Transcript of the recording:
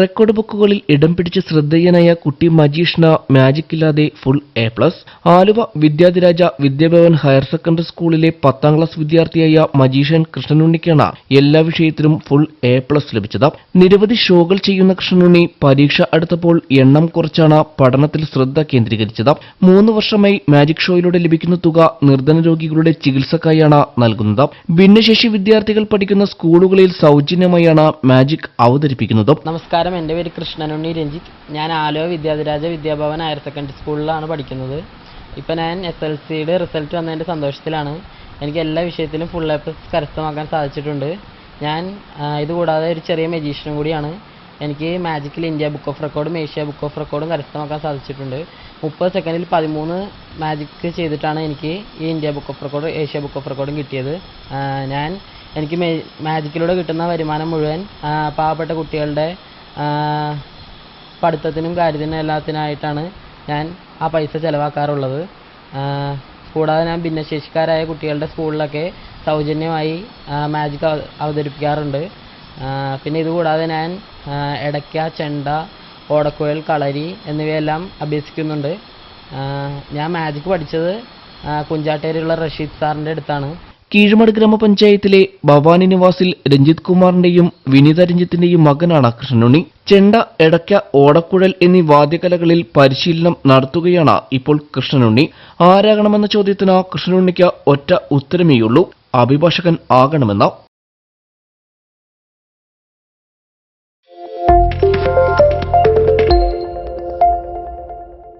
Record ബുക്കുകളിൽ ഇടം പിടിച്ച് ശ്രദ്ധേയനായ കുട്ടി മജീഷ്ണ മാജിക് ഇല്ലാതെ full A plus Aluva Vidyadhiraja Vidyabhavan higher secondary സ്കൂളിലെ പത്താം ക്ലാസ് വിദ്യാർത്ഥിയായ മജീഷൻ കൃഷ്ണനുണ്ണിക്കാണ് എല്ലാ വിഷയത്തിലും ഫുൾ എ പ്ലസ് ലഭിച്ചത്. നിരവധി ഷോകൾ ചെയ്യുന്ന കൃഷ്ണനുണ്ണി പരീക്ഷ അടുത്തപ്പോൾ എണ്ണം കുറച്ചാണ് പഠനത്തിൽ ശ്രദ്ധ കേന്ദ്രീകരിച്ചത്. മൂന്ന് വർഷമായി മാജിക് ഷോയിലൂടെ ലഭിക്കുന്ന തുക നിർധന രോഗികളുടെ ചികിത്സക്കായാണ് നൽകുന്നത്. ഭിന്നശേഷി വിദ്യാർത്ഥികൾ പഠിക്കുന്ന സ്കൂളുകളിൽ സൗജന്യമായാണ് മാജിക് അവതരിപ്പിക്കുന്നത്. നമസ്കാരം. എന്റെ പേര് കൃഷ്ണനുണ്ണി രഞ്ജിത്ത്. ഞാൻ ആലോ വിദ്യാധിരാജ വിദ്യാഭവൻ ഹയർ സെക്കൻഡറി സ്കൂളിലാണ് പഠിക്കുന്നത്. ഇപ്പം ഞാൻ എസ് എൽ സിയുടെ റിസൾട്ട് വന്നതിന്റെ സന്തോഷത്തിലാണ്. എനിക്ക് എല്ലാ വിഷയത്തിലും ഫുൾ എ പ്ലസ് കരസ്ഥമാക്കാൻ സാധിച്ചിട്ടുണ്ട്. ഞാൻ ഇതുകൂടാതെ ഒരു ചെറിയ മെജീഷ്യനും കൂടിയാണ്. എനിക്ക് മാജിക്കിൽ ഇന്ത്യ ബുക്ക് ഓഫ് റെക്കോർഡും ഏഷ്യ ബുക്ക് ഓഫ് റെക്കോർഡും കരസ്ഥമാക്കാൻ സാധിച്ചിട്ടുണ്ട്. മുപ്പത് സെക്കൻഡിൽ പതിമൂന്ന് മാജിക്ക് ചെയ്തിട്ടാണ് എനിക്ക് ഈ India book of record Asia book of റെക്കോർഡും കിട്ടിയത്. ഞാൻ എനിക്ക് മാജിക്കിലൂടെ കിട്ടുന്ന വരുമാനം മുഴുവൻ പാവപ്പെട്ട കുട്ടികളുടെ പഠിത്തത്തിനും കാര്യത്തിനും എല്ലാത്തിനായിട്ടാണ് ഞാൻ ആ പൈസ ചിലവാക്കാറുള്ളത്. കൂടാതെ ഞാൻ ഭിന്നശേഷിക്കാരായ കുട്ടികളുടെ സ്കൂളിലൊക്കെ സൗജന്യമായി മാജിക് അവതരിപ്പിക്കാറുണ്ട്. പിന്നെ ഇതുകൂടാതെ ഞാൻ ഇടയ്ക്ക ചെണ്ട ഓടക്കുഴൽ കളരി എന്നിവയെല്ലാം അഭ്യസിക്കുന്നുണ്ട്. ഞാൻ മാജിക് പഠിച്ചത് കുഞ്ചാട്ടേരിയുള്ള റഷീദ് സാറിന്റെ അടുത്താണ്. കീഴ്മട് ഗ്രാമപഞ്ചായത്തിലെ ഭവാനി നിവാസിൽ രഞ്ജിത് കുമാറിന്റെയും വിനീത രഞ്ജിത്തിന്റെയും മകനാണ് കൃഷ്ണനുണ്ണി. ചെണ്ട എടയ്ക്ക ഓടക്കുഴൽ എന്നീ വാദ്യകലകളിൽ പരിശീലനം നടത്തുകയാണ് ഇപ്പോൾ കൃഷ്ണനുണ്ണി. ആരാകണമെന്ന ചോദ്യത്തിന് കൃഷ്ണനുണ്ണിക്ക് ഒറ്റ ഉത്തരമേയുള്ളൂ. അഭിഭാഷകൻ ആകണമെന്ന്